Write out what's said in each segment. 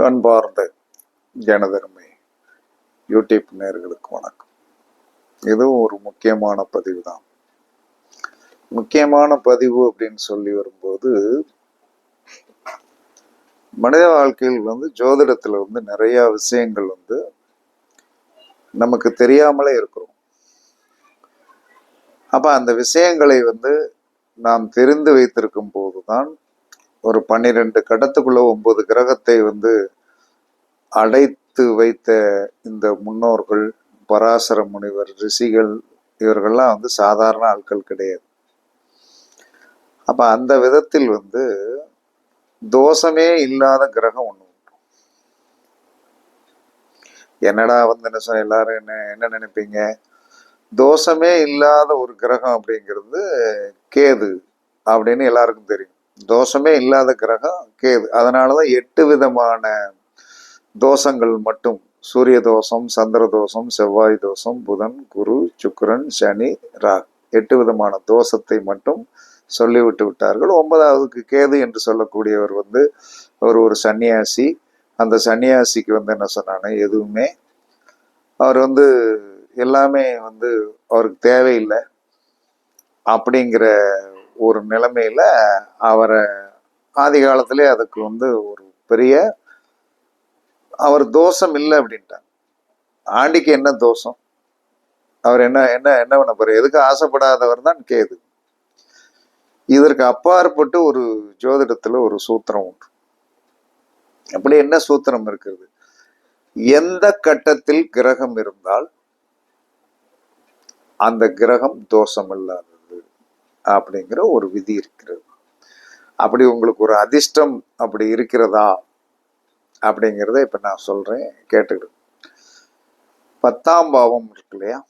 அன்பார்ந்த ஜனதர்மை யூடியூப் நேர்களுக்கு வணக்கம். இதுவும் ஒரு முக்கியமான பதிவு தான் முக்கியமான பதிவு அப்படின்னு சொல்லி வரும்போது மனித வாழ்க்கையில் வந்து ஜோதிடத்தில் வந்து நிறைய விஷயங்கள் வந்து நமக்கு தெரியாமலே இருக்கிறோம். அப்ப அந்த விஷயங்களை வந்து நாம் தெரிந்து வைத்திருக்கும் போதுதான் ஒரு பன்னிரெண்டு கடத்துக்குள்ள ஒன்பது கிரகத்தை வந்து அடைத்து வைத்த இந்த முன்னோர்கள் பராசர முனிவர் ரிஷிகள் இவர்கள்லாம் வந்து சாதாரண ஆட்கள் கிடையாது. அப்ப அந்த விதத்தில் வந்து தோஷமே இல்லாத கிரகம் ஒண்ணு உண்டு. என்னடா வந்து என்ன சொன்ன எல்லாரும் என்ன என்ன நினைப்பீங்க? தோஷமே இல்லாத ஒரு கிரகம் அப்படிங்கிறது கேது அப்படின்னு எல்லாருக்கும் தெரியும். தோஷமே இல்லாத கிரகம் கேது. அதனாலதான் எட்டு விதமான தோஷங்கள் மட்டும். சூரிய தோஷம் சந்திர தோஷம் செவ்வாய் தோஷம் புதன் குரு சுக்கரன் சனி ராக் எட்டு விதமான தோஷத்தை மட்டும் சொல்லிவிட்டு விட்டார்கள். ஒன்பதாவதுக்கு கேது என்று சொல்லக்கூடியவர் வந்து அவர் ஒரு சன்னியாசி. அந்த சன்னியாசிக்கு வந்து என்ன சொன்னானே எதுவுமே அவர் வந்து எல்லாமே வந்து அவருக்கு தேவையில்லை. அப்படிங்கிற ஒரு நிலைமையில அவரை ஆதி காலத்திலே அதுக்கு வந்து ஒரு பெரிய அவர் தோஷம் இல்லை அப்படின்ட்டாங்க ஆண்டிக்கு என்ன தோஷம்? அவர் என்ன என்ன என்ன பண்ண போறாரு? எதுக்கு ஆசைப்படாதவர் தான் கேது. இதற்கு அப்பாற்பட்டு ஒரு ஜோதிடத்துல ஒரு சூத்திரம் உண்டு. அப்படி என்ன சூத்திரம் இருக்கிறது? எந்த கட்டத்தில் கிரகம் இருந்தால் அந்த கிரகம் தோஷம் இல்லாதது அப்படிங்கிற ஒரு விதி இருக்கிறது. அப்படி உங்களுக்கு ஒரு அதிர்ஷ்டம் அப்படி இருக்கிறதா? அப்படிங்கிறத இப்ப நான் சொல்றேன் கேட்டுக்கிட்டு பத்தாம் பாவம் இருக்கு இல்லையா?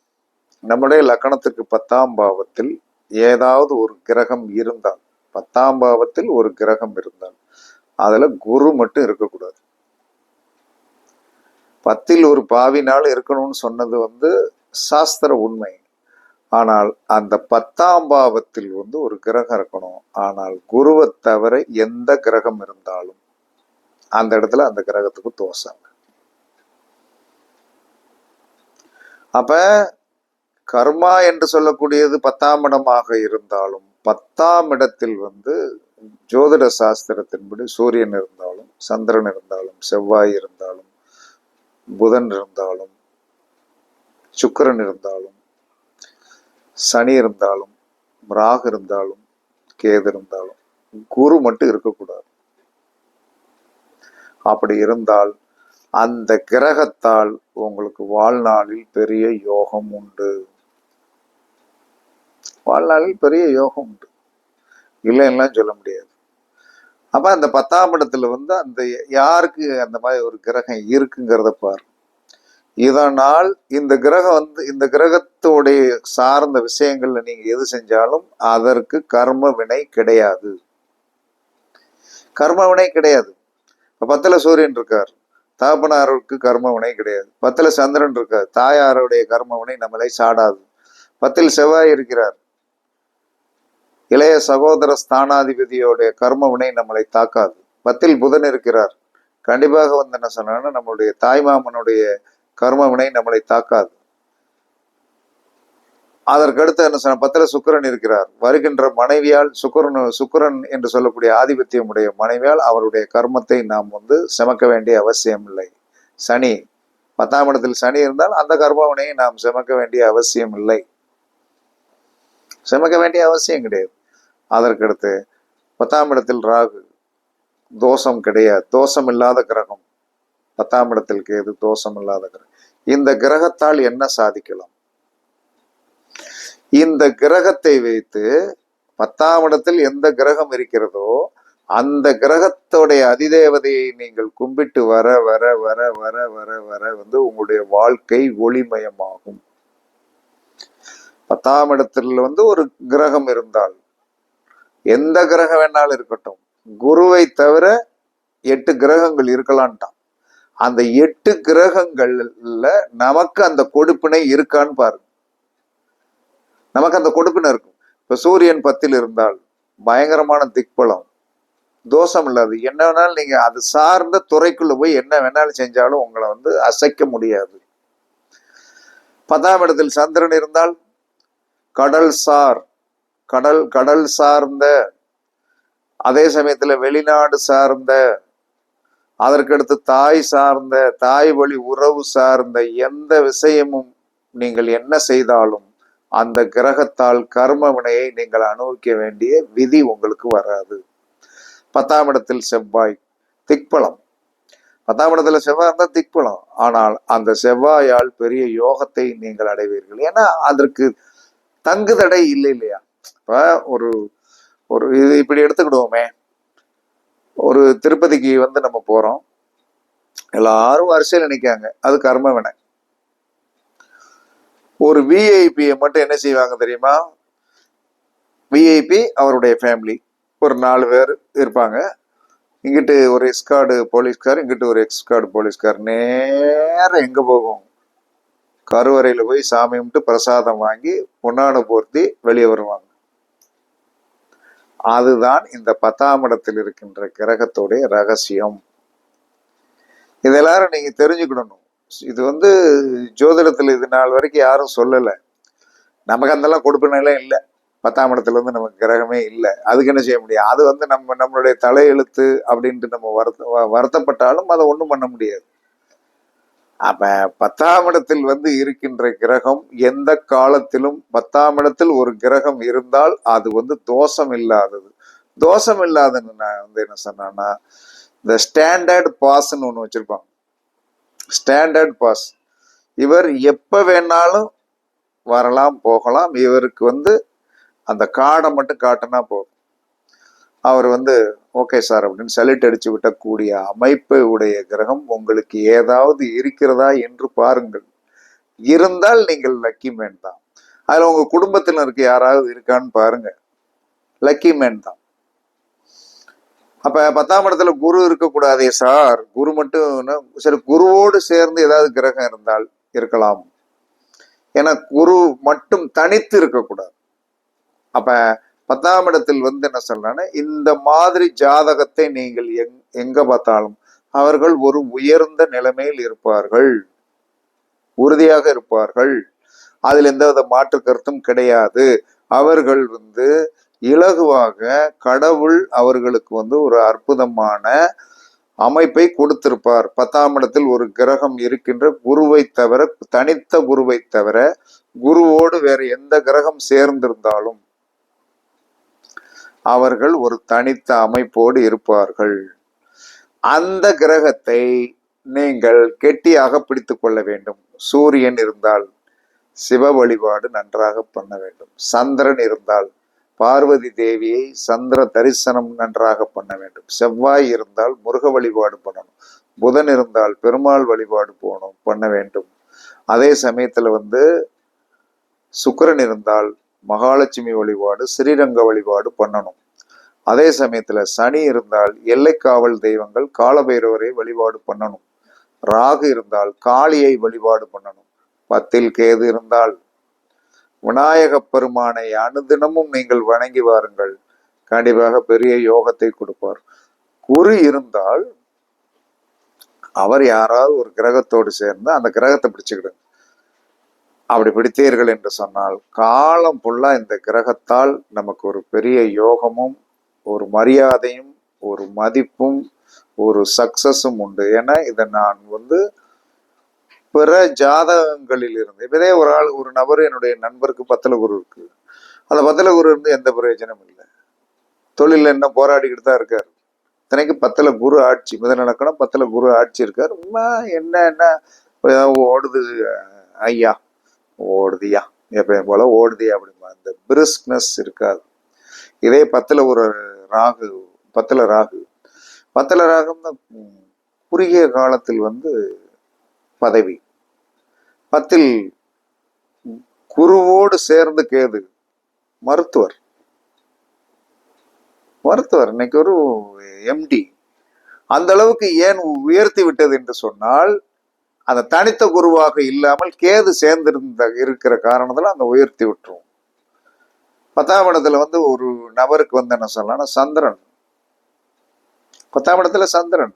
நம்முடைய லக்கணத்துக்கு பத்தாம் பாவத்தில் ஏதாவது ஒரு கிரகம் இருந்தால் பத்தாம் பாவத்தில் ஒரு கிரகம் இருந்தால் அதுல குரு மட்டும் இருக்கக்கூடாது. பத்தில் ஒரு பாவினால் இருக்கணும்னு சொன்னது வந்து சாஸ்திர உண்மை. ஆனால் அந்த பத்தாம் பாவத்தில் வந்து ஒரு கிரகம் இருக்கணும். ஆனால் குருவை தவிர எந்த கிரகம் இருந்தாலும் அந்த இடத்துல அந்த கிரகத்துக்கு தோசாங்க அப்ப கர்மா என்று சொல்லக்கூடியது பத்தாம் இடமாக இருந்தாலும் பத்தாம் இடத்தில் வந்து ஜோதிட சாஸ்திரத்தின்படி சூரியன் இருந்தாலும் சந்திரன் இருந்தாலும் செவ்வாய் இருந்தாலும் புதன் இருந்தாலும் சுக்கிரன் இருந்தாலும் சனி இருந்தாலும் ராகு இருந்தாலும் கேது இருந்தாலும் குரு மட்டும் இருக்கக்கூடாது. அப்படி இருந்தால் அந்த கிரகத்தால் உங்களுக்கு வாழ்நாளில் பெரிய யோகம் உண்டு. வாழ்நாளில் பெரிய யோகம் உண்டு. இல்லைன்னா சொல்ல முடியாது. அப்ப அந்த பத்தாம் இடத்துல வந்து அந்த யாருக்கு அந்த மாதிரி ஒரு கிரகம் இருக்குங்கிறத பாரு இதனால் இந்த கிரகம் வந்து இந்த கிரகத்தோடைய சார்ந்த விஷயங்கள்ல நீங்க எது செஞ்சாலும் அதற்கு கர்ம வினை கிடையாது. கர்ம வினை கிடையாது. பத்துல சூரியன் இருக்கார். தகப்பனாருக்கு கர்ம வினை கிடையாது. பத்துல சந்திரன் இருக்கார். தாயாருடைய கர்ம வினை நம்மளை சாடாது. பத்தில் செவ்வாய் இருக்கிறார். இளைய சகோதர ஸ்தானாதிபதியோடைய கர்ம வினை நம்மளை தாக்காது. பத்தில் புதன் இருக்கிறார். கண்டிப்பாக வந்து என்ன சொன்னா நம்மளுடைய தாய்மாமனுடைய கர்மவினை நம்மளை தாக்காது. அதற்கடுத்து என்ன சொன்ன பத்துல சுக்கிரன் இருக்கிறார். வருகின்ற மனைவியால் சுக்கிரன் சுக்கிரன் என்று சொல்லக்கூடிய ஆதிபத்தியம் உடைய மனைவியால் அவருடைய கர்மத்தை நாம் வந்து செமக்க வேண்டிய அவசியம் இல்லை. சனி பத்தாம் இடத்தில் சனி இருந்தால் அந்த கர்மவினையை நாம் செமக்க வேண்டிய அவசியம் இல்லை. செமக்க வேண்டிய அவசியம் கிடையாது. அதற்கடுத்து பத்தாம் இடத்தில் ராகு. தோஷம் கிடையாது. தோஷம் இல்லாத கிரகம். பத்தாம் இடத்தில் கேது தோஷம் இல்லாத கிரகம். இந்த கிரகத்தால் என்ன சாதிக்கலாம்? இந்த கிரகத்தை வைத்து பத்தாம் இடத்தில் எந்த கிரகம் இருக்கிறதோ அந்த கிரகத்தோடைய அதிதேவதையை நீங்கள் கும்பிட்டு வர வர வர வர வர வர வந்து உங்களுடைய வாழ்க்கை ஒளிமயமாகும். பத்தாம் இடத்துல வந்து ஒரு கிரகம் இருந்தால் எந்த கிரகம் வேணாலும் இருக்கட்டும் குருவை தவிர எட்டு கிரகங்கள் இருக்கலான்ட்டான் அந்த எட்டு கிரகங்கள்ல நமக்கு அந்த கொடுப்பினை இருக்கான்னு பாருங்க. நமக்கு அந்த கொடுப்பினை இருக்கும். இப்ப சூரியன் பத்தில் இருந்தால் பயங்கரமான திக்பலம் தோஷம் இல்லாது. என்ன வேணாலும் நீங்க அது சார்ந்த துறைக்குள்ள போய் என்ன வேணாலும் செஞ்சாலும் உங்களை வந்து அசைக்க முடியாது. பத்தாம் இடத்தில் சந்திரன் இருந்தால் கடல் சார் கடல் கடல் சார்ந்த அதே சமயத்துல வெளிநாடு சார்ந்த அதற்கடுத்து தாய் சார்ந்த தாய் வழி உறவு சார்ந்த எந்த விஷயமும் நீங்கள் என்ன செய்தாலும் அந்த கிரகத்தால் கர்ம வினையை நீங்கள் அனுபவிக்க வேண்டிய விதி உங்களுக்கு வராது. பத்தாம் இடத்தில் செவ்வாய் திக்பலம். பத்தாம் இடத்துல செவ்வாய் இருந்தால் திக்பலம். ஆனால் அந்த செவ்வாயால் பெரிய யோகத்தை நீங்கள் அடைவீர்கள். ஏன்னா அதற்கு தங்கு தடை இல்லை இல்லையா? இப்ப ஒரு ஒரு இது இப்படி எடுத்துக்கிடுவோமே. ஒரு திருப்பதிக்கு வந்து நம்ம போறோம். எல்லாரும் வரிசையில் நிற்காங்க அது கர்ம வினை. ஒரு விஐபியை மட்டும் என்ன செய்வாங்க தெரியுமா? விஐபி அவருடைய ஃபேமிலி ஒரு நாலு பேர் இருப்பாங்க. இங்கிட்டு ஒரு எக்ஸ்கார்டு போலீஸ்கார் இங்கிட்டு ஒரு எக்ஸ்கார்டு போலீஸ்கார். நேரம் எங்கே போகும்? கருவறையில் போய் சாமி கும்பிட்டு பிரசாதம் வாங்கி பொன்னாடை போர்த்தி வெளியே வருவாங்க. அதுதான் இந்த பத்தாம் இடத்தில் இருக்கின்ற கிரகத்துடைய ரகசியம். இது எல்லாரும் நீங்க தெரிஞ்சுக்கிடணும். இது வந்து ஜோதிடத்தில் இது நாள் வரைக்கும் யாரும் சொல்லலை. நமக்கு அந்தெல்லாம் கொடுப்பினெல்லாம் இல்லை. பத்தாம் இடத்துல வந்து நமக்கு கிரகமே இல்லை. அதுக்கு என்ன செய்ய முடியும்? அது வந்து நம்ம நம்மளுடைய தலையெழுத்து அப்படின்ட்டு நம்ம வருத்த வ- வருத்தப்பட்டாலும் அதை ஒன்றும் பண்ண முடியாது. அப்ப பத்தாம் இடத்தில் வந்து இருக்கின்ற கிரகம் எந்த காலத்திலும் பத்தாம் இடத்தில் ஒரு கிரகம் இருந்தால் அது வந்து தோஷம் இல்லாதது தோஷம் இல்லாதன்னு நான் வந்து என்ன சொன்னேன்னா இந்த ஸ்டாண்டர்ட் பாஸ்ன்னு ஒன்று வச்சிருப்பாங்க. ஸ்டாண்டர்ட் பாஸ் இவர் எப்போ வேணாலும் வரலாம் போகலாம். இவருக்கு வந்து அந்த காடை மட்டும் காட்டினா போதும். அவர் வந்து ஓகே சார் அப்படின்னு சலிட் அடிச்சு விட்டக்கூடிய அமைப்பை உடைய கிரகம் உங்களுக்கு ஏதாவது இருக்கிறதா என்று பாருங்கள். இருந்தால் நீங்கள் லக்கி மேன் தான். அதில் உங்க குடும்பத்தினருக்கு யாராவது இருக்கான்னு பாருங்க. லக்கி மேன் தான். அப்ப பத்தாம் இடத்துல குரு இருக்கக்கூடாதே சார். குரு மட்டும் சரி குருவோடு சேர்ந்து ஏதாவது கிரகம் இருந்தால் இருக்கலாம். ஏன்னா குரு மட்டும் தனித்து இருக்கக்கூடாது. அப்ப பத்தாம் இடத்தில் வந்து என்ன சொல்றாங்கன்னா இந்த மாதிரி ஜாதகத்தை நீங்கள் எங் எங்க பார்த்தாலும் அவர்கள் ஒரு உயர்ந்த நிலைமையில் இருப்பார்கள். உறுதியாக இருப்பார்கள். அதில் எந்தவித மாற்று கருத்தும் கிடையாது. அவர்கள் வந்து இலகுவாக கடவுள் அவர்களுக்கு வந்து ஒரு அற்புதமான அமைப்பை கொடுத்திருப்பார். பத்தாம் இடத்தில் ஒரு கிரகம் இருக்கின்ற குருவை தவிர தனித்த குருவை தவிர குருவோடு வேற எந்த கிரகம் சேர்ந்திருந்தாலும் அவர்கள் ஒரு தனித்த அமைப்போடு இருப்பார்கள். அந்த கிரகத்தை நீங்கள் கெட்டியாக பிடித்து கொள்ள வேண்டும். சூரியன் இருந்தால் சிவ வழிபாடு நன்றாக பண்ண வேண்டும். சந்திரன் இருந்தால் பார்வதி தேவியை சந்திர தரிசனம் நன்றாக பண்ண வேண்டும். செவ்வாய் இருந்தால் முருக வழிபாடு பண்ணணும். புதன் இருந்தால் பெருமாள் வழிபாடு போகணும் பண்ண வேண்டும். அதே சமயத்தில் வந்து சுக்கரன் இருந்தால் மகாலட்சுமி வழிபாடு ஸ்ரீரங்க வழிபாடு பண்ணணும். அதே சமயத்துல சனி இருந்தால் எல்லைக்காவல் தெய்வங்கள் காலபைரவரை வழிபாடு பண்ணணும். ராகு இருந்தால் காளியை வழிபாடு பண்ணணும். பத்தில் கேது இருந்தால் விநாயக பெருமானை அனுதினமும் நீங்கள் வணங்கி வாருங்கள். கண்டிப்பாக பெரிய யோகத்தை கொடுப்பார். குரு இருந்தால் அவர் யாராவது ஒரு கிரகத்தோடு சேர்ந்து அந்த கிரகத்தை பிடிச்சுக்கிடுங்க. அப்படி பிடித்தீர்கள் என்று சொன்னால் காலம் ஃபுல்லாக இந்த கிரகத்தால் நமக்கு ஒரு பெரிய யோகமும் ஒரு மரியாதையும் ஒரு மதிப்பும் ஒரு சக்சஸும் உண்டு. ஏன்னா இதை நான் வந்து பிற ஜாதகங்களில் இருந்து இப்ப இதே ஒரு ஆள் ஒரு நபர் என்னுடைய நண்பருக்கு பத்தல குரு இருக்கு. அந்த பத்தல குரு இருந்து எந்த பிரயோஜனமும் இல்லை. தொழில என்ன போராடிக்கிட்டு தான் இருக்காரு. இத்தனைக்கு பத்தில குரு ஆட்சி முதலிலக்கணம் பத்துல குரு ஆட்சி இருக்காரு. என்ன என்ன ஓடுது ஐயா ஓடுதியா? எப்பயும் போல ஓடுதியா அப்படிமா அந்த பிரிஸ்க்னஸ் இருக்காது. இதே பத்தில் ஒரு ராகு பத்தில் ராகு. பத்தில் ராகம் குறுகிய காலத்தில் வந்து பதவி. பத்தில் குருவோடு சேர்ந்து கேது மருத்துவர். மருத்துவர் இன்னைக்கு ஒரு எம்டி அந்த அளவுக்கு ஏன் உயர்த்தி விட்டது என்று சொன்னால் அந்த தனித்த குருவாக இல்லாமல் கேது சேர்ந்திருந்த இருக்கிற காரணத்துல அந்த உயர்த்தி விட்டுரும். பத்தாம் இடத்துல வந்து ஒரு நபருக்கு வந்து என்ன சொல்லலாம்னா சந்திரன். பத்தாம் இடத்துல சந்திரன்.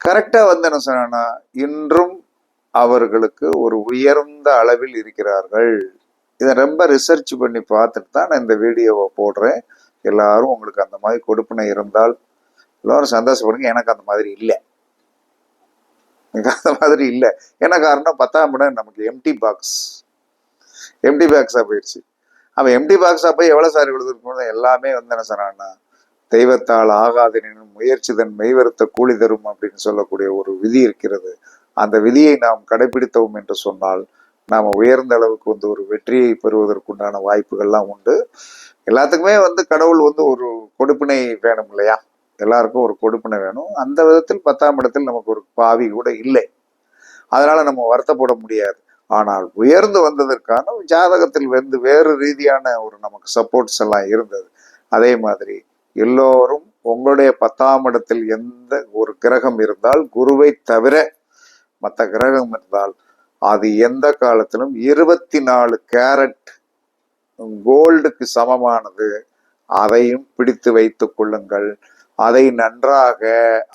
கரெக்டா வந்து என்ன சொன்னா இன்றும் அவர்களுக்கு ஒரு உயர்ந்த அளவில் இருக்கிறார்கள். இதை ரொம்ப ரிசர்ச் பண்ணி பார்த்துட்டு தான் நான் இந்த வீடியோவை போடுறேன். எல்லாரும் உங்களுக்கு அந்த மாதிரி கொடுப்பினை இருந்தால் எல்லாரும் சந்தோஷப்படுங்க. எனக்கு அந்த மாதிரி இல்லை. அந்த மாதிரி இல்லை. என்ன காரணம்? பத்தாம் இடம் நமக்கு எம்டி பாக்ஸ் எம்டி பாக்ஸாக போயிடுச்சு. அவன் எம்டி பாக்ஸாக போய் எவ்வளோ சார் எழுதிருக்கணும் எல்லாமே வந்து என்ன சொன்னான்னா தெய்வத்தால் ஆகாதனின் முயற்சி தன் மெய்வருத்த கூலி தரும் அப்படின்னு சொல்லக்கூடிய ஒரு விதி இருக்கிறது. அந்த விதியை நாம் கடைபிடித்தோம் என்று சொன்னால் நாம் உயர்ந்த அளவுக்கு வந்து ஒரு வெற்றியை பெறுவதற்குண்டான வாய்ப்புகள்லாம் உண்டு. எல்லாத்துக்குமே வந்து கடவுள் வந்து ஒரு கொடுப்பினை வேணும் இல்லையா? எல்லாருக்கும் ஒரு கொடுப்பினை வேணும். அந்த விதத்தில் பத்தாம் இடத்தில் நமக்கு ஒரு பாவி கூட இல்லை. அதனால நம்ம வருத்தப்பட முடியாது. ஆனால் உயர்ந்து வந்ததற்கான ஜாதகத்தில் வந்து வேறு ரீதியான ஒரு நமக்கு சப்போர்ட்ஸ் எல்லாம் இருந்தது. அதே மாதிரி எல்லோரும் உங்களுடைய பத்தாம் இடத்தில் எந்த ஒரு கிரகம் இருந்தால் குருவை தவிர மற்ற கிரகம் இருந்தால் அது எந்த காலத்திலும் இருபத்தி நாலு கேரட் கோல்டுக்கு சமமானது. அதையும் பிடித்து வைத்துக் கொள்ளுங்கள். அதை நன்றாக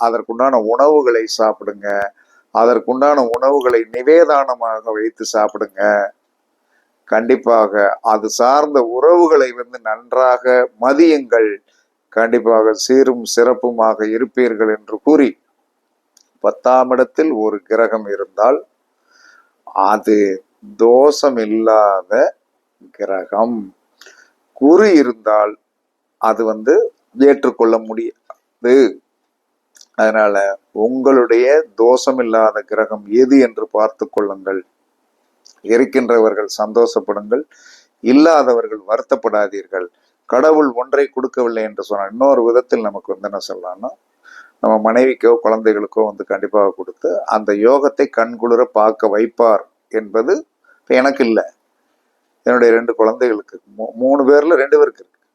அதற்குண்டான உணவுகளை சாப்பிடுங்க. அதற்குண்டான உணவுகளை நிவேதானமாக வைத்து சாப்பிடுங்க. கண்டிப்பாக அது சார்ந்த உறவுகளை வந்து நன்றாக மதியுங்கள். கண்டிப்பாக சீரும் சிறப்புமாக இருப்பீர்கள் என்று கூறி பத்தாம் இடத்தில் ஒரு கிரகம் இருந்தால் அது தோஷம் இல்லாத கிரகம். குரு இருந்தால் அது வந்து ஏற்றுக்கொள்ள முடியும் முடியாது அதனால உங்களுடைய தோஷம் இல்லாத கிரகம் எது என்று பார்த்து கொள்ளுங்கள். இருக்கின்றவர்கள் சந்தோஷப்படுங்கள். இல்லாதவர்கள் வருத்தப்படாதீர்கள். கடவுள் ஒன்றை கொடுக்கவில்லை என்று சொன்னால் இன்னொரு விதத்தில் நமக்கு வந்து என்ன சொல்லலாம்னா நம்ம மனைவிக்கோ குழந்தைகளுக்கோ வந்து கண்டிப்பாக கொடுத்து அந்த யோகத்தை கண்குளிர பார்க்க வைப்பார் என்பது இப்போ எனக்கு இல்லை. என்னுடைய ரெண்டு குழந்தைகளுக்கு மூ- மூணு பேர்ல ரெண்டு பேருக்கு இருக்கு.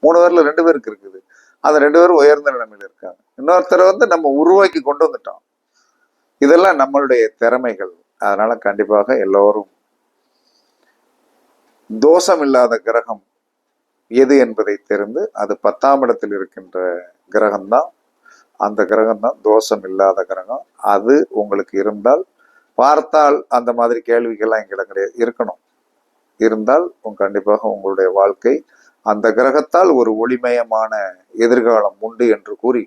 மூணு பேர்ல ரெண்டு பேருக்கு இருக்குது. அந்த ரெண்டு பேரும் உயர்ந்த நிலைமையில் இருக்காங்க. இன்னொருத்தரை வந்து நம்ம உருவாக்கி கொண்டு வந்துட்டோம். இதெல்லாம் நம்மளுடைய திறமைகள். அதனால கண்டிப்பாக எல்லோரும் தோஷம் இல்லாத கிரகம் எது என்பதை தெரிந்து அது பத்தாம் இடத்தில் இருக்கின்ற கிரகம்தான். அந்த கிரகம்தான் தோஷம் இல்லாத கிரகம். அது உங்களுக்கு இருந்தால் பார்த்தால் அந்த மாதிரி கேள்விகள்லாம் எங்களை கிடையாது இருக்கணும். இருந்தால் கண்டிப்பாக உங்களுடைய வாழ்க்கை அந்த கிரகத்தால் ஒரு ஒளிமயமான எதிர்காலம் உண்டு என்று கூறி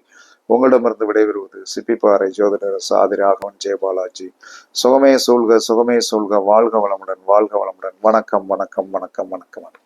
உங்களிடமிருந்து விடைபெறுவது சிப்பிப்பாறை ஜோதிடர் சாதி ராகவன் ஜெயபாலாஜி சுகமே சூழ்க சுகமே சூழ்க. வாழ்க வளமுடன் வாழ்க வளமுடன். வணக்கம் வணக்கம் வணக்கம் வணக்கம் வணக்கம்.